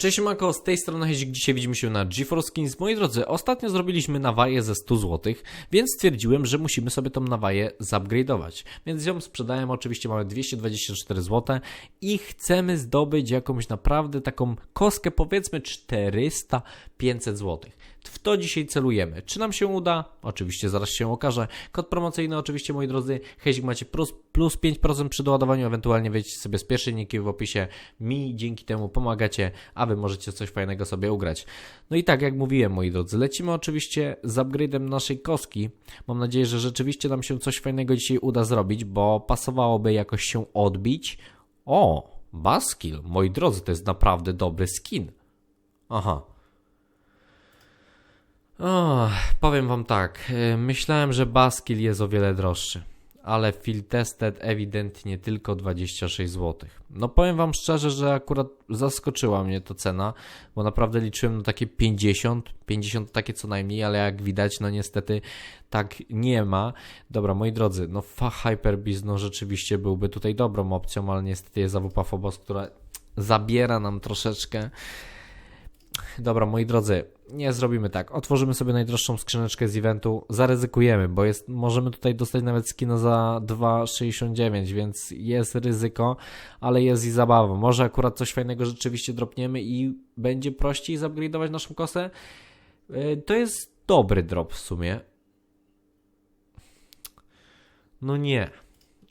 Cześć Mako, z tej strony Hezik, dzisiaj widzimy się na GeForce Skins. Moi drodzy, ostatnio zrobiliśmy nawaję ze 100 zł, więc stwierdziłem, że musimy sobie tą nawaję zupgrade'ować. Więc ją sprzedałem, oczywiście mamy 224 zł i chcemy zdobyć jakąś naprawdę taką kostkę, powiedzmy 400-500 zł. W to dzisiaj celujemy. Czy nam się uda? Oczywiście zaraz się okaże. Kod promocyjny oczywiście, moi drodzy, Hezik macie plus, plus 5% przy doładowaniu, ewentualnie wejdźcie sobie z pierwszej w opisie. Mi dzięki temu pomagacie, a wy możecie coś fajnego sobie ugrać. No i tak, jak mówiłem, moi drodzy, lecimy oczywiście z upgrade'em naszej kostki. Mam nadzieję, że rzeczywiście nam się coś fajnego dzisiaj uda zrobić, bo pasowałoby jakoś się odbić. O, Baskill, moi drodzy, to jest naprawdę dobry skin. Aha. O, powiem wam tak, y, myślałem, że Baskill jest o wiele droższy, ale Field Tested ewidentnie tylko 26 zł. No powiem wam szczerze, że akurat zaskoczyła mnie to cena, bo naprawdę liczyłem na takie 50, 50 takie co najmniej, ale jak widać, no niestety tak nie ma. Dobra, moi drodzy, no Hyperbeast no rzeczywiście byłby tutaj dobrą opcją, ale niestety jest AWP Phobos, która zabiera nam troszeczkę Dobra, moi drodzy, nie zrobimy tak. Otworzymy sobie najdroższą skrzyneczkę z eventu, zaryzykujemy, bo jest, możemy tutaj dostać nawet skina za 2,69, więc jest ryzyko, ale jest i zabawa. Może akurat coś fajnego rzeczywiście dropniemy i będzie prościej zupgrade'ować naszą kosę. Yy, To jest dobry drop w sumie. No nie.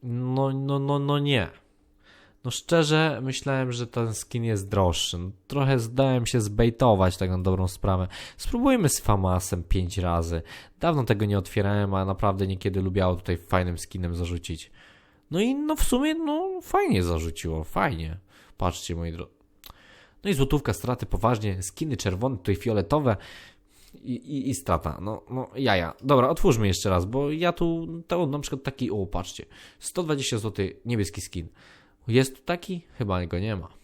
No, no, no, no nie. No szczerze, myślałem, że ten skin jest droższy. No, trochę zdałem się zbejtować tak na dobrą sprawę. Spróbujmy z Famasem 5 razy. Dawno tego nie otwierałem, a naprawdę niekiedy lubiało tutaj fajnym skinem zarzucić. No i no w sumie, no fajnie zarzuciło, fajnie. Patrzcie, moi drodzy. No i złotówka straty, poważnie. Skiny czerwone, tutaj fioletowe. I, i, i strata. No, no, jaja. Dobra, otwórzmy jeszcze raz, bo ja tu, to na przykład taki, o, patrzcie. 120 zł, niebieski skin. Jest tu taki? Chyba go nie ma.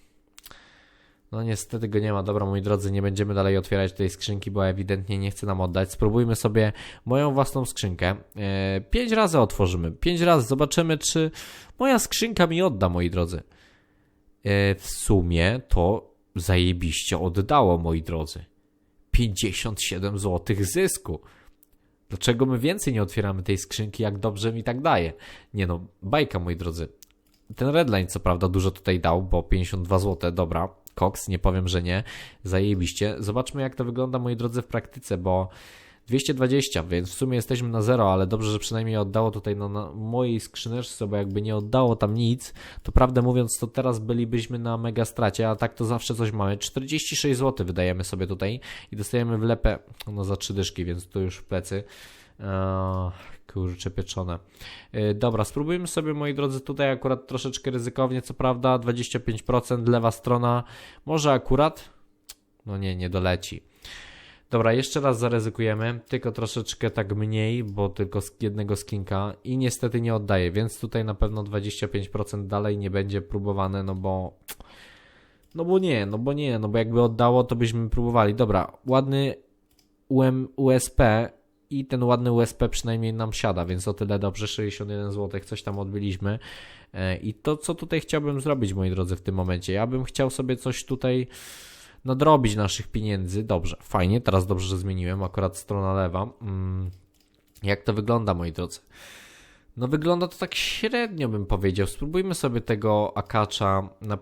No niestety go nie ma. Dobra, moi drodzy, nie będziemy dalej otwierać tej skrzynki, bo ewidentnie nie chce nam oddać. Spróbujmy sobie moją własną skrzynkę. E, pięć razy otworzymy. Pięć razy. Zobaczymy, czy moja skrzynka mi odda, moi drodzy. E, w sumie to zajebiście oddało, moi drodzy. 57 zł zysku. Dlaczego my więcej nie otwieramy tej skrzynki, jak dobrze mi tak daje? Nie no, bajka, moi drodzy. Ten Redline co prawda dużo tutaj dał, bo 52 zł, dobra. Cox, nie powiem, że nie. Zajebiście. Zobaczmy jak to wygląda, moi drodzy, w praktyce, bo 220, więc w sumie jesteśmy na zero, ale dobrze, że przynajmniej oddało tutaj no, na mojej skrzyneczce, bo jakby nie oddało tam nic, to prawdę mówiąc, to teraz bylibyśmy na mega stracie, a tak to zawsze coś mamy. 46 zł wydajemy sobie tutaj i dostajemy wlepę no, za trzy dyszki, więc to już w plecy. Eee, kurcze pieczone. Yy, dobra, spróbujmy sobie, moi drodzy, tutaj akurat troszeczkę ryzykownie, co prawda, 25%, lewa strona, może akurat, no nie, nie doleci. Dobra, jeszcze raz zaryzykujemy, tylko troszeczkę tak mniej, bo tylko z jednego skinka i niestety nie oddaje, więc tutaj na pewno 25% dalej nie będzie próbowane, no bo... No bo nie, no bo nie, no bo jakby oddało, to byśmy próbowali. Dobra, ładny UM, USP i ten ładny USP przynajmniej nam siada, więc o tyle dobrze, 61 zł, coś tam odbyliśmy. E, I to, co tutaj chciałbym zrobić, moi drodzy, w tym momencie, ja bym chciał sobie coś tutaj nadrobić naszych pieniędzy. Dobrze, fajnie, teraz dobrze, że zmieniłem, akurat strona lewa. Mm, jak to wygląda, moi drodzy? No wygląda to tak średnio, bym powiedział. Spróbujmy sobie tego akacza na...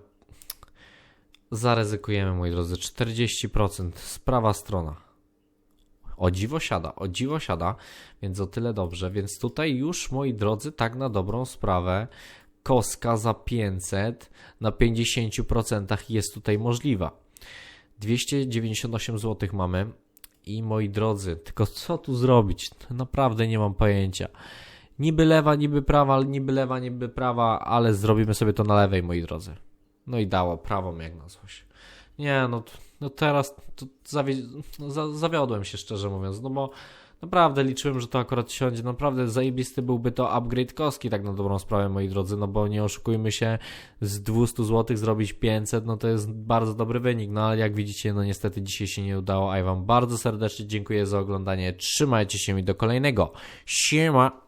Zaryzykujemy, moi drodzy, 40%, sprawa strona. O dziwo siada, o dziwo siada, więc o tyle dobrze. Więc tutaj już, moi drodzy, tak na dobrą sprawę, koska za 500 na 50% jest tutaj możliwa. 298 zł mamy i moi drodzy, tylko co tu zrobić? Naprawdę nie mam pojęcia. Niby lewa, niby prawa, niby lewa, niby prawa, ale zrobimy sobie to na lewej, moi drodzy. No i dało prawą jak na coś. Nie, no, no teraz to zawi no, za zawiodłem się szczerze mówiąc, no bo naprawdę liczyłem, że to akurat siądzie. Naprawdę zajebisty byłby to upgrade kostki, tak na dobrą sprawę, moi drodzy, no bo nie oszukujmy się, z 200 zł zrobić 500, no to jest bardzo dobry wynik, no ale jak widzicie, no niestety dzisiaj się nie udało, a ja wam bardzo serdecznie dziękuję za oglądanie, trzymajcie się i do kolejnego. Siema!